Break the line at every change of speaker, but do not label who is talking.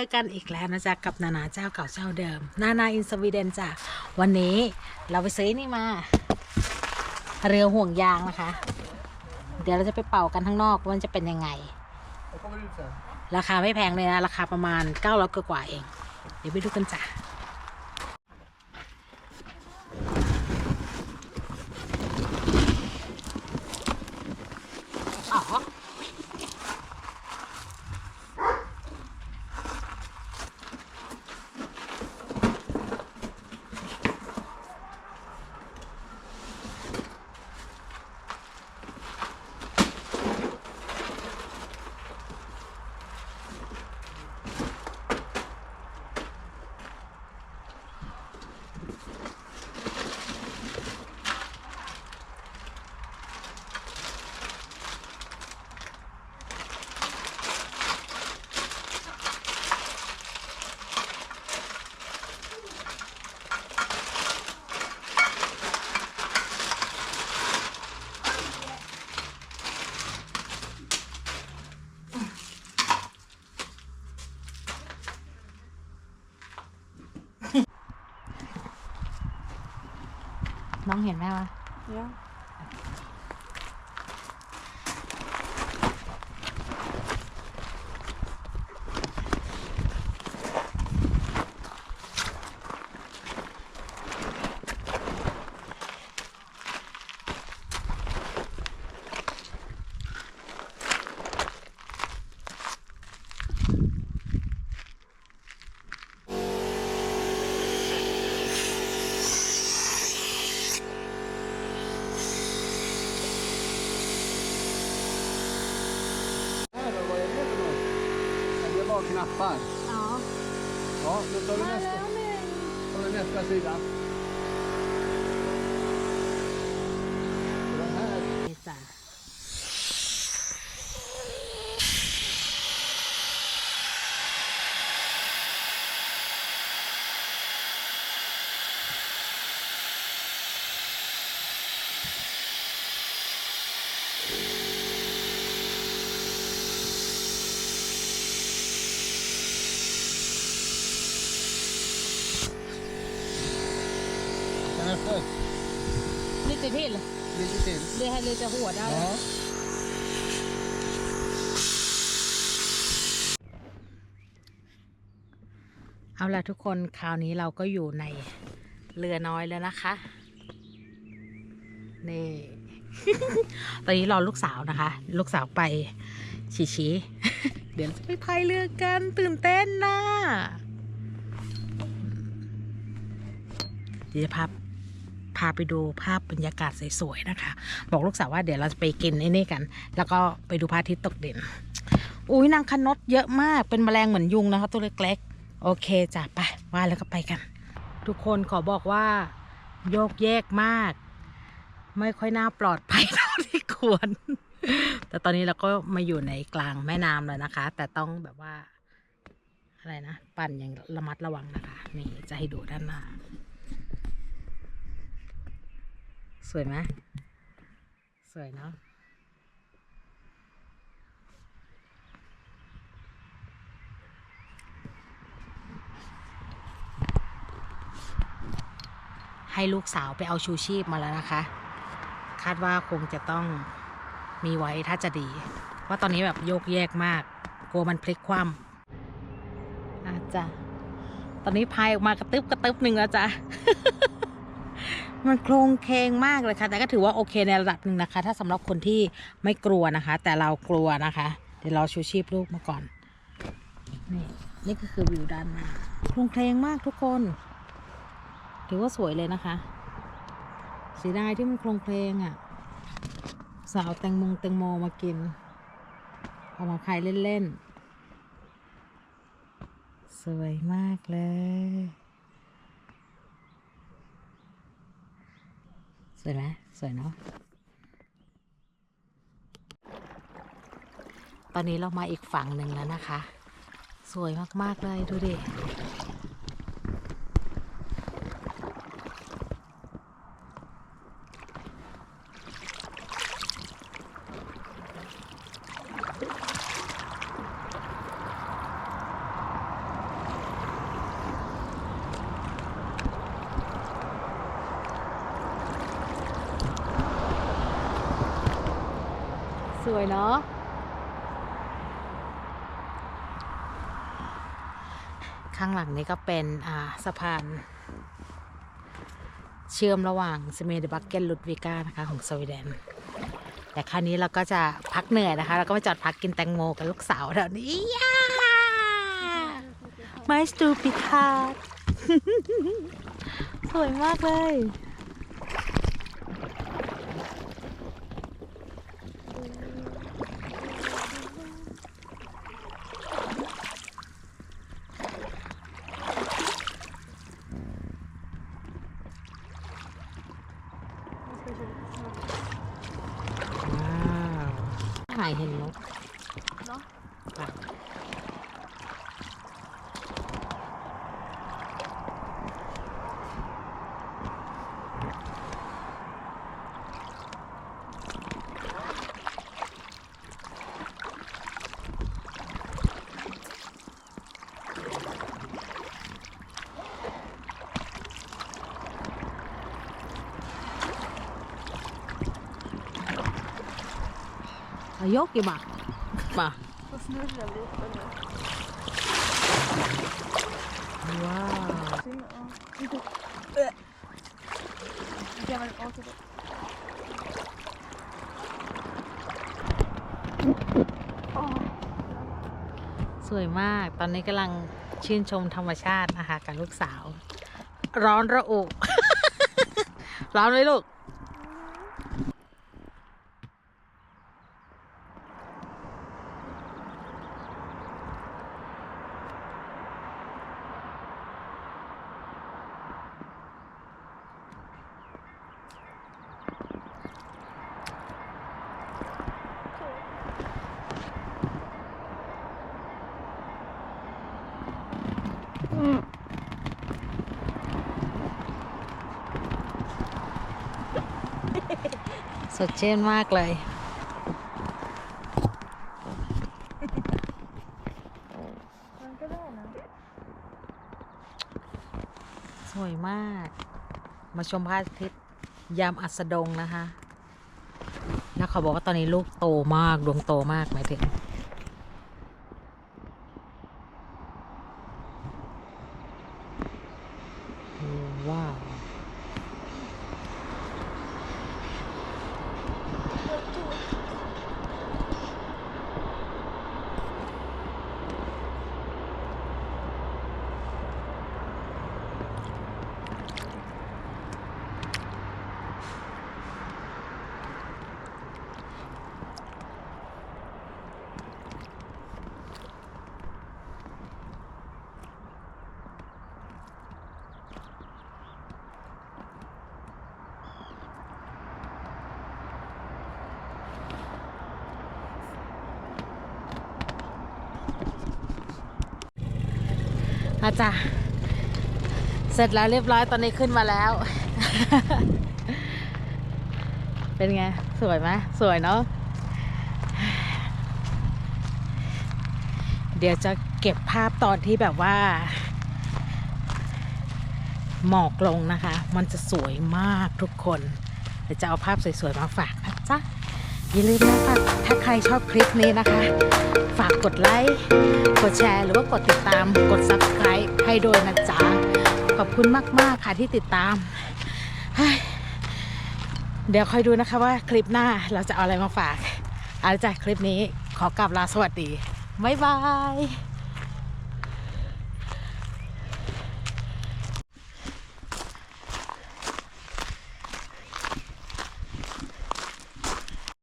อกันอีกแล้วนะจ๊ะ กับนานาเจ้าเก่าเจ้าเดิม นานาอินสวีเดนจ้ะ วันนี้เราไปซื้อนี่มา เรือห่วงยางนะคะ เดี๋ยวเราจะไปเป่ากันข้างนอกว่ามันจะเป็นยังไง
Jag kommer ut sen.
ราคาไม่แพงเลยนะ ราคาประมาณ900กว่าๆเอง เดี๋ยวไปดูกันจ้ะ เห็นไหมวะ
Ja.
Här knappar.
อ๋อ
Ja, då tar vi
มา
nästa,
แล้วหนึ่ง
tar vi nästa sida. Och Den här
นี่จ้ะ
den är skött.
Lite till
Lite till.
det här lite hårdare
Ja.
เอาละทุกคน คราวนี้เราก็อยู่ในเรือน้อยแล้วนะคะ นี่ ตอนนี้รอลูกสาวนะคะ ลูกสาวไปฉีชีเดี๋ยวจะไปพายเรือกันตื่นเต้นนะเดี๋ยวจะพา พาไปดูภาพบรรยากาศสวยๆนะคะ บอกลูกสาวว่าเดี๋ยวเราจะไปกินไอ้นี่กัน แล้วก็ไปดูพระอาทิตย์ตกดินอุ้ยนางคนดเยอะมากเป็นแมลงเหมือนยุงนะคะตัวเล็กๆ โอเคจ้ะไปว่าแล้วก็ไปกัน ทุกคนขอบอกว่าโยกแยกมาก ไม่ค่อยน่าปลอดภัยเท่าที่ควร แต่ตอนนี้เราก็มาอยู่ในกลางแม่น้ำแล้วนะคะ แต่ต้องแบบว่าอะไรนะ ปั่นอย่างระมัดระวังนะคะ นี่จะให้ดูด้านหน้า สวยไหมสวยเนาะให้ลูกสาวไปเอาชูชีพมาแล้วนะคะ คาดว่าคงจะต้องมีไว้ถ้าจะดี เพราะตอนนี้แบบโยกแยกมาก กลัวมันพลิกคว่ำอาจจะตอนนี้พายออกมากระตึบกระตึบหนึ่งแล้วจ้ะ มันโครงเคงมากเลยค่ะ แต่ก็ถือว่าโอเคในระดับหนึ่งนะคะ ถ้าสำหรับคนที่ไม่กลัวนะคะ แต่เรากลัวนะคะ เดี๋ยวเราชูชีพลูกมาก่อน นี่นี่ก็คือวิวด้านหน้าโครงเคลงมากทุกคน ถือว่าสวยเลยนะคะเสียดายที่มันโครงเพลงอะ่ะ สาวแตงมงแตงโมมากิน เอามาพายเล่นๆ สวยมากเลย วยไหมสวยเนาะตอนนี้เรามาอีกฝั่งหนึ่งแล้วนะคะ สวยมาก ๆ เลยดูดิ สวยเนาะข้างหลังนี้ก็เป็นสะพาน เชื่อมระหว่างสเมเดบักเกนลุดวิกานะคะของสวีเดน แต่คราวนี้เราก็จะพักเหนื่อยนะคะแล้วก็มาจอดพักกินแตงโมกับลูกสาวแถวนี้ย่า My stupid heart สวยมากเลย เห็นนก
เนอะ
ค่ะอายกกี่บาทมา
Och snurra lite nu.
ว้าว
Synd, ja. Äh. Okej, men åter då.
สวยมาก ตอนนี้กำลังชื่นชมธรรมชาตินะคะกับลูกสาว ร้อนระอุ ร้อนไหมลูก สดชื่นมากเลย
Men det där nu.
สวยมาก มาชมพระอาทิตย์ยามอัสดงนะคะ แล้วเขาบอกว่าตอนนี้ลูกโตมาก ดวงโตมากหมายถึง โอ้ว้าว อาจารย์เสร็จแล้วเรียบร้อยตอนนี้ขึ้นมาแล้ว เป็นไง สวยไหมสวยเนาะเดี๋ยวจะเก็บภาพตอนที่แบบว่า หมอกลงนะคะ มันจะสวยมากทุกคน เดี๋ยวจะเอาภาพสวยๆมาฝากนะจ๊ะ อย่าลืมนะคะถ้าใครชอบคลิปนี้นะคะ ฝากกดไลค์ กดแชร์ หรือว่ากดติดตาม กด subscribe ให้ด้วยนะจ๊ะ ขอบคุณมาก ๆ ค่ะที่ติดตาม เดี๋ยวคอยดูนะคะว่าคลิปหน้าเราจะเอาอะไรมาฝาก เอาละจ้ะคลิปนี้ขอกลับลาสวัสดี บ๊ายบาย